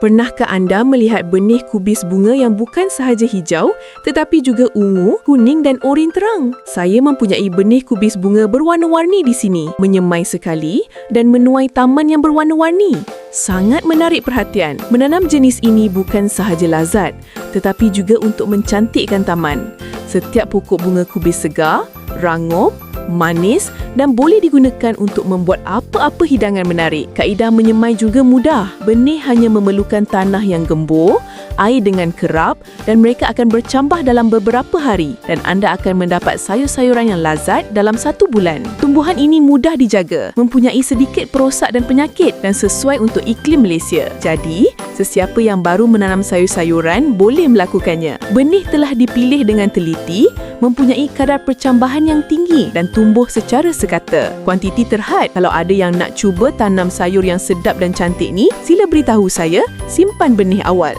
Pernahkah anda melihat benih kubis bunga yang bukan sahaja hijau tetapi juga ungu, kuning dan oren terang? Saya mempunyai benih kubis bunga berwarna-warni di sini. Menyemai sekali dan menuai taman yang berwarna-warni. Sangat menarik perhatian. Menanam jenis ini bukan sahaja lazat tetapi juga untuk mencantikkan taman. Setiap pokok bunga kubis segar, rangup, manis dan boleh digunakan untuk membuat apa-apa hidangan menarik. Kaedah menyemai juga mudah. Benih hanya memerlukan tanah yang gembur, air dengan kerap dan mereka akan bercambah dalam beberapa hari dan anda akan mendapat sayur-sayuran yang lazat dalam satu bulan. Tumbuhan ini mudah dijaga, mempunyai sedikit perosak dan penyakit dan sesuai untuk iklim Malaysia. Jadi, sesiapa yang baru menanam sayur-sayuran boleh melakukannya. Benih telah dipilih dengan teliti, mempunyai kadar percambahan yang tinggi dan tumbuh secara sekata. Kuantiti terhad. Kalau ada yang nak cuba tanam sayur yang sedap dan cantik ni, sila beritahu saya, simpan benih awal.